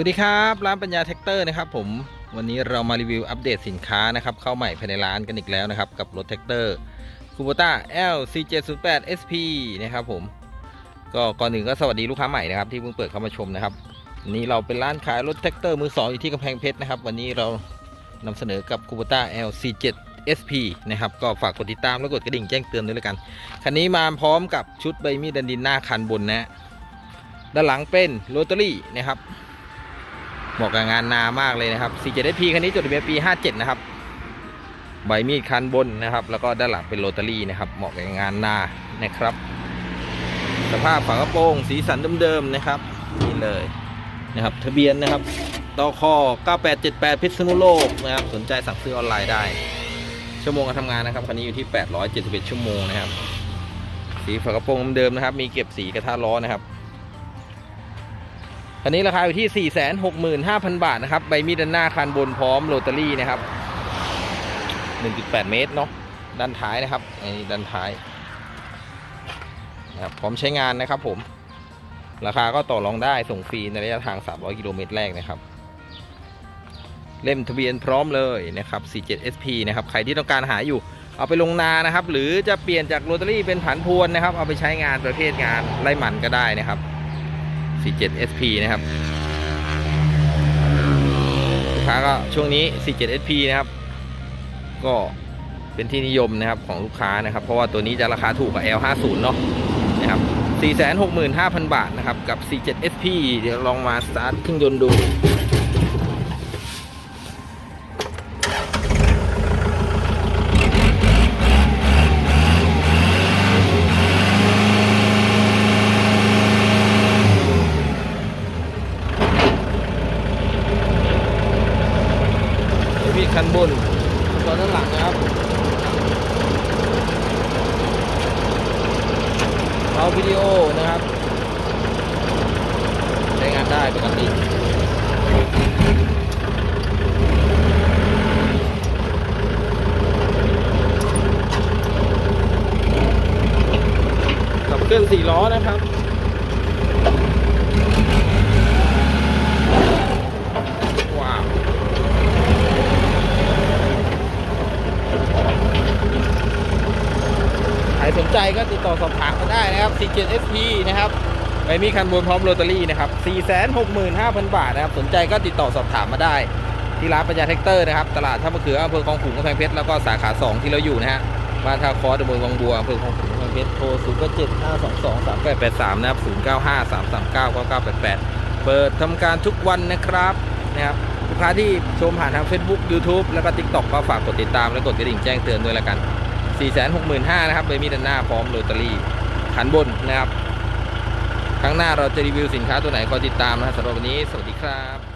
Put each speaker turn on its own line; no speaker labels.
วัสดีครับร้านปัญญาแท็กเตอร์นะครับผมวันนี้เรามารีวิวอัปเดตสินค้านะครับเข้าใหม่ภายในร้านกันอีกแล้วนะครับกับรถแท็กเตอร์คูโบต้า L4708 SP นะครับผมก็ก่อนหนึ่งก็สวัสดีลูกค้าใหม่นะครับที่เพิ่งเปิดเข้ามาชมนะครับนี้เราเป็นร้านขายรถแท็กเตอร์มือสองอยู่ที่กำแพงเพชรนะครับวันนี้เรานำเสนอกับคูโบต้า L47 SP นะครับก็ฝากกดติดตามและกดกระดิ่งแจ้งเตือนด้วยแล้วกันคันนี้มาพร้อมกับชุดใบมีดดันดินหน้าคันบนนะฮะด้านหลังเป็นโรตารี่นะครับ เหมาะกับงานนามากเลยนะครับ 47SP คันนี้จดทะเบียนปี 57 นะครับ ใบมีดคันบนนะครับ แล้วก็ด้านหลังเป็นโรตารี่นะครับ เหมาะกับงานนานะครับ สภาพฝากระโปรงสีสันเดิมๆนะครับนี่เลยนะครับ ทะเบียนนะครับตอคอ9878 พิษณุโลกนะครับ สนใจสั่งซื้อออนไลน์ได้ ชั่วโมงการทำงานนะครับคันนี้อยู่ที่ 871 ชั่วโมงนะครับ สีฝากระโปรงเดิมนะครับ มีเก็บสีกระทะล้อนะครับ คันนี้ราคาอยู่ที่ 465,000 บาทนะครับ ใบมีดด้านหน้าคันบนพร้อมโรตารี่นะครับ 1.8 เมตรเนาะ ด้านท้ายนะครับอันนี้ด้านท้ายนะครับพร้อมใช้งานนะครับผม ราคาก็ต่อรองได้ส่งฟรีในระยะทาง 300 กิโลเมตรแรกนะครับ เล่มทะเบียนพร้อมเลยนะครับ 47SP นะครับ ใครที่ต้องการหาอยู่ เอาไปลงนานะครับ หรือจะเปลี่ยนจากโรตารี่เป็นผันพวนนะครับ เอาไปใช้งานประเภทงานไล่มันก็ได้นะครับ 47 SP นะครับลูกค้าก็ช่วงนี้ 47 SP นะครับ ก็เป็นที่นิยมนะครับของลูกค้านะครับ เพราะว่าตัวนี้จะราคาถูกกว่า L50 เนาะนะครับ 465,000 บาทนะครับ กับ 47 SP เดี๋ยวลองมาสตาร์ทเครื่องยนต์ดู พี่คันบนตัวด้านหลังนะครับ เอาวิดีโอนะครับใช้งานได้ปกติขับเคลื่อนสี่ล้อนะครับ ว้าว ใครสนใจก็ติดต่อสอบถามกันได้นะครับ 47SP นะครับใบมีคันบนพร้อมโรตารี่นะครับ 465,000 บาทนะครับ สนใจก็ติดต่อสอบถามมาได้ ที่ร้านปัญญาแท็กเตอร์นะครับ ตลาดท่ามะเขืออำเภอคลองขุงกำแพงเพชร แล้วก็สาขา 2 ที่เราอยู่นะฮะ บ้านท่าคอตำบลวังบัวอำเภอคลองขุงกำแพงเพชร โทร 0 9 7 5 2 2 3 8 8 3 นะครับ 0 9 5 3 3 9 9 9 8 8 เปิดทำการทุกวันนะครับ นะครับ ลูกค้าที่ชมผ่านทาง Facebook YouTube แล้วก็ TikTok ก็ฝากกดติดตามและกดกระดิ่งแจ้งเตือนด้วยละกัน 465,000นะครับใบมีด้านหน้าพร้อมโรตารี่ขันบนนะครับ ครั้งหน้าเราจะรีวิวสินค้าตัวไหนก็ติดตามนะครับสำหรับวันนี้ สวัสดีครับ